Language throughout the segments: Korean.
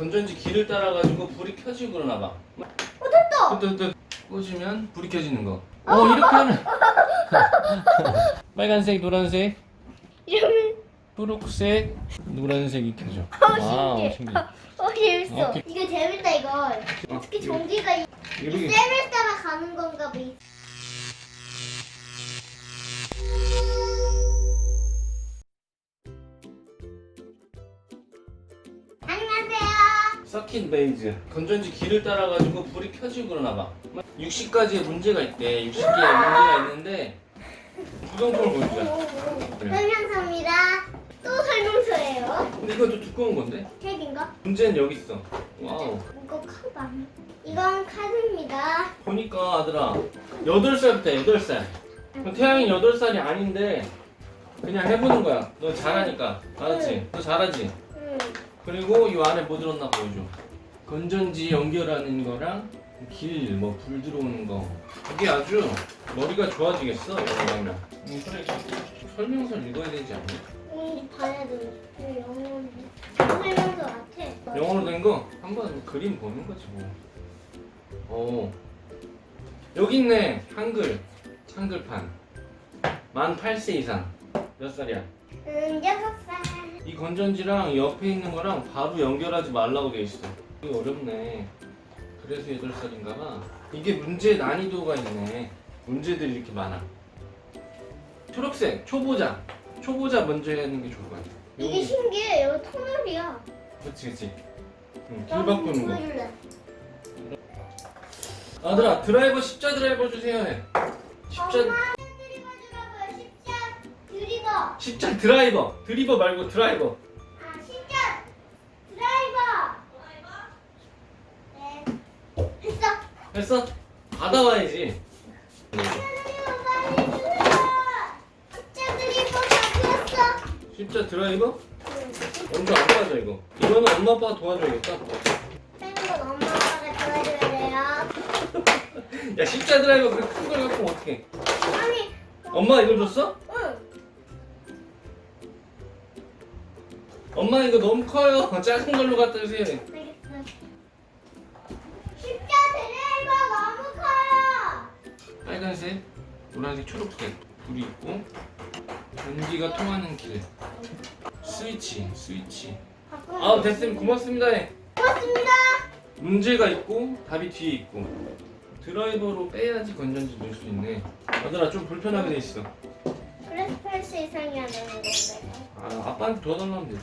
건전지 길을 따라 가지고 불이 켜지고 그러나 봐. 어 됐다. 또 꽂으면 불이 켜지는 거. 어 이렇게 하면 빨간색, 노란색, 이러면 초록색, 노란색이 켜져. 어, 신기해. 신기해. 어 재밌어. 오케이. 이거 재밌다 이거. 특히 전기가 이 이렇게 쌤을 따라 가는 건가 봐. 안 서킷 베이즈 건전지 길을 따라가지고 불이 켜지고 그러나 봐. 60가지의 문제가 있대. 60개의 문제가 있는데 구성품을 보여주자. 설명서입니다. 또 설명서예요. 근데 이것도 두꺼운 건데? 책인가? 문제는 여기 있어. 와우. 이거 카드 아니야? 이건 카드입니다. 보니까 아들아 8살부터 8살 그럼 태양이 8살이 아닌데 그냥 해보는 거야 너 잘하니까 알았지? 너 잘하지? 음. 그리고 이 안에 뭐 들었나 보여줘 건전지 연결하는 거랑 길 뭐 불 들어오는 거 이게 아주 머리가 좋아지겠어 이거 하면 음, 그래 설명서를 읽어야 되지 않니? 음, 봐야 돼. 이거 영어로. 설명서 같아. 영어로 된 거 한번 그림 보는 거지 뭐. 오. 여기 있네 한글 한글판 만 8세 이상 몇 살이야? 음, 여섯 살. 이 건전지랑 옆에 있는 거랑 바로 연결하지 말라고 돼 있어. 이게 어렵네. 그래서 8살인가 봐. 이게 문제 난이도가 있네. 문제들이 이렇게 많아. 초록색 초보자. 초보자 먼저 하는 게 좋을 것 같아. 이게 여기 신기해. 이거 터널이야. 그치 그치. 응, 길 바꾸는 거. 보여줄래? 아들아 드라이버 십자 드라이버 주세요 해. 십자 십자 드라이버 드리버 말고 드라이버. 아, 십자 드라이버. 네. 했어. 했어? 받아와야지. 드리버 빨리 주라. 십자 드리버 가져왔어. 십자 드라이버? 응. 먼저 안 도와줘 이거. 이거는 엄마 아빠가 도와줘야겠다. 빼는 건 엄마 아빠가 도와줘야 돼요. 야 십자 드라이버 그렇게 큰걸 갖고 어떡해? 아니, 엄마 이거 줬어? 엄마 이거 너무 커요. 작은 걸로 갖다 주세요. 알겠어. 십자 드라이버 너무 커요. 빨간색, 노란색, 초록색 불이 있고 전기가 통하는 길. 스위치, 스위치. 바꾸면 아 됐음 고맙습니다. 해. 고맙습니다. 문제가 있고 답이 뒤에 있고 드라이버로 빼야지 건전지 넣을 수 있네. 아들아 좀 불편하게 돼 있어. 그래서 8세 이상이야 되는 건데. 아 아빠한테 도와달라면 되지.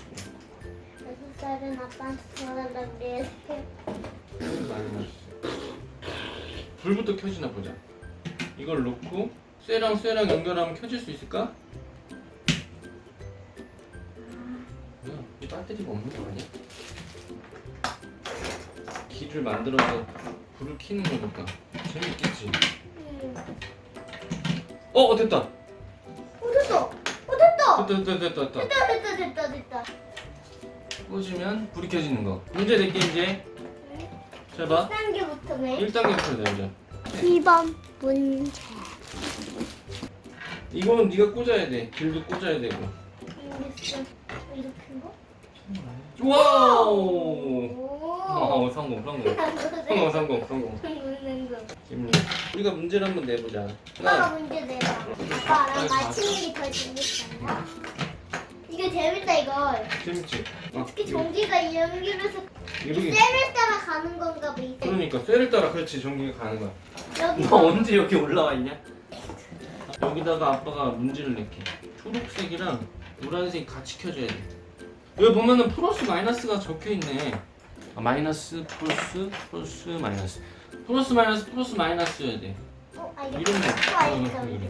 6살은 아빠한테 도와달라고 그래. 많이. 불부터 켜지나 보자. 이걸 놓고 쇠랑 쇠랑 연결하면 켜질 수 있을까? 뭐야? 이 배터리가 없는 거 아니야? 길을 만들어서 불을 켜는 거니까 재밌겠지. 음. 어, 어 됐다. 됐다. 됐다, 됐다, 됐다, 됐다. 됐다 됐다. 꽂으면 불이 켜지는 거. 문제 낼게 이제. 잘 봐. 1단계부터네. 1단계부터 내자. 2번 문제. 이거는 네가 꽂아야 돼. 길도 꽂아야 되고. 알겠어. 이렇게 거? 와우. 오. 어, 성공, 성공. 성공, 성공, 성공. 성공. 우리가 문제를 한번 내보자. 하나, 문제 내봐. 아빠랑 맞히는 게더 재밌잖아. 이거 재밌다 이거. 재밌지? 어, 이거, 전기가 연결해서 이렇게. 쌤을 따라 가는 건가 봐. 이제. 그러니까 쇠를 따라 그렇지 전기가 가는 거야. 여기 너 언제 여기 올라와 있냐? 여기다가 아빠가 문제를 낼게. 초록색이랑 노란색 같이 켜줘야 돼. 여기 보면은 플러스 마이너스가 적혀 있네. 아, 마이너스 플러스 플러스 마이너스 플러스 마이너스 플러스 마이너스여야 돼. 어, 알겠어. 이런 거. 어.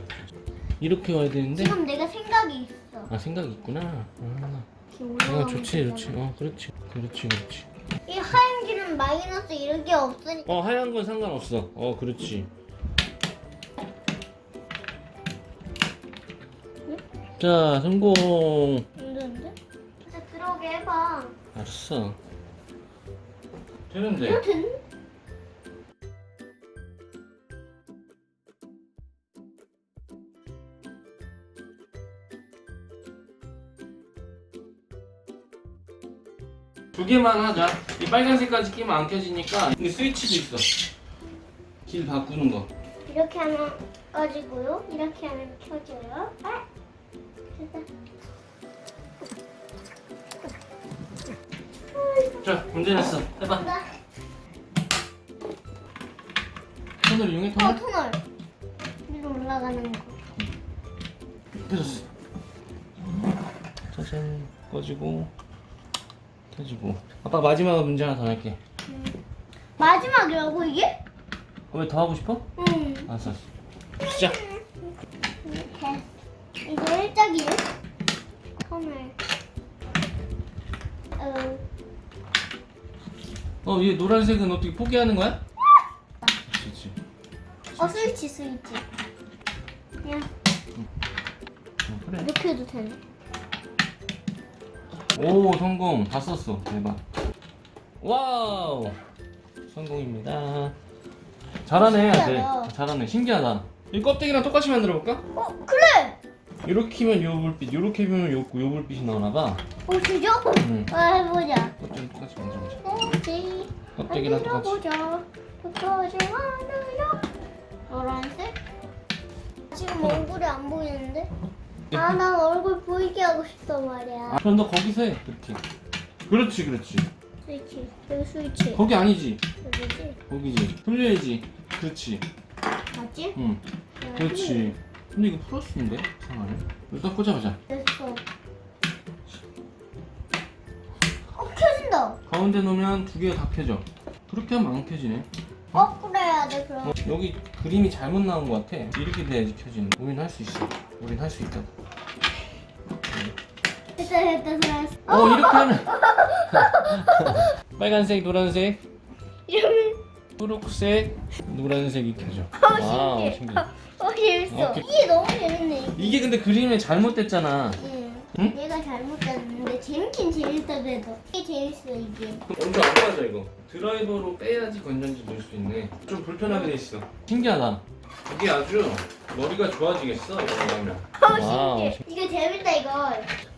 이렇게 와야 되는데. 지금 내가 생각이 있어. 아 생각이 있구나. 아, 지금 어 올라가고 좋지 있잖아. 좋지. 어 그렇지 그렇지 그렇지. 이 하얀 길은 마이너스 이런 게 없으니까. 어 하얀 건 상관없어. 어 그렇지. 자 성공. 힘든데? 진짜 들어오게 해봐. 알았어. 되는데. 됐네? 두 개만 하자. 이 빨간색까지 끼면 안 켜지니까 이 스위치도 있어. 길 바꾸는 거. 이렇게 하면 꺼지고요. 이렇게 하면 켜져요. 아! 됐다. 자, 문제 냈어. 해봐. 나, 손을 이용해 어, 터널. 터널. 위로 올라가는 거. 켜졌어. 짜잔. 꺼지고 켜지고. 아빠 마지막 문제 하나 더 낼게. 마지막이라고 이게? 어, 왜더 하고 싶어? 응. 알았어. 알았어. 시작. 이렇게. 이거 일짝이에요? 터널. 어, 어, 얘 노란색은 어떻게 포기하는 거야? 어 스위치 스위치. 그냥 어, 그래. 이렇게 해도 되네. 오 성공 다 썼어 대박 와우 성공입니다 잘하네 아들 신기하다. 잘하네 신기하다 이 껍데기랑 똑같이 만들어 볼까? 어 그래. 이렇게 키면 요 불빛 이렇게 보면 요, 요 불빛이 나오나 봐 어 그죠? 응 어, 해보자. 껍데기 똑같이 만들어 보자 껍데기. 껍데기랑 똑같이 만들어보자. 똑같이 만들어. 노란색? 지금 얼굴이 안 보이는데? 아, 난 얼굴 보이게 하고 싶단 말이야. 그럼 너 거기서 해 그렇게 그렇지 그렇지 스위치. 여기 스위치. 거기 아니지 여기지? 거기지 돌려야지 그렇지 맞지? 응 그렇지 근데 이거 플러스인데 상하네 일단 꽂아보자 됐어. 어, 켜진다. 가운데 놓으면 두 개가 다 켜져 그렇게 하면 안 켜지네 어, 그래야 돼, 그럼. 어, 여기 그림이 잘못 나온 것 같아. 이렇게 돼야지 켜지는. 우린 할 수 있어. 우린 할 수 있다. 됐다, 됐다, 됐어. 어, 이렇게 하면. 빨간색, 노란색, 이러면. 초록색, 노란색이 켜져. 어, 신기해. 신기해. 어, 재밌어. 오케이. 이게 너무 재밌네. 이게 근데 그림이 잘못됐잖아. 응. 응? 얘가 잘못됐 재밌긴 재밌다 그래도. 이게 재밌어, 이게. 먼저 안 맞아 이거. 드라이버로 빼야지 건전지 넣을 수 있네. 좀 불편하게 돼 있어. 신기하다. 이게 아주 머리가 좋아지겠어 이거 하면. 어, 신기해. 이거 재밌다, 이거.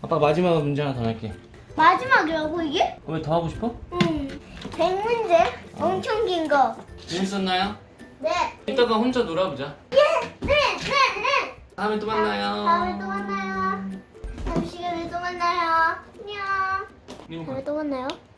아빠 마지막 문제 하나 더 낼게. 마지막이라고, 이게? 어, 왜더 하고 싶어? 응. 100문제? 엄청 긴 거. 재밌었나요? 네. 이따가 혼자 놀아보자. 네, 네, 네. 다음에 또 만나요. 다음에 또 만나요. 다음 시간에 또 만나요. 다음에 또 만나요.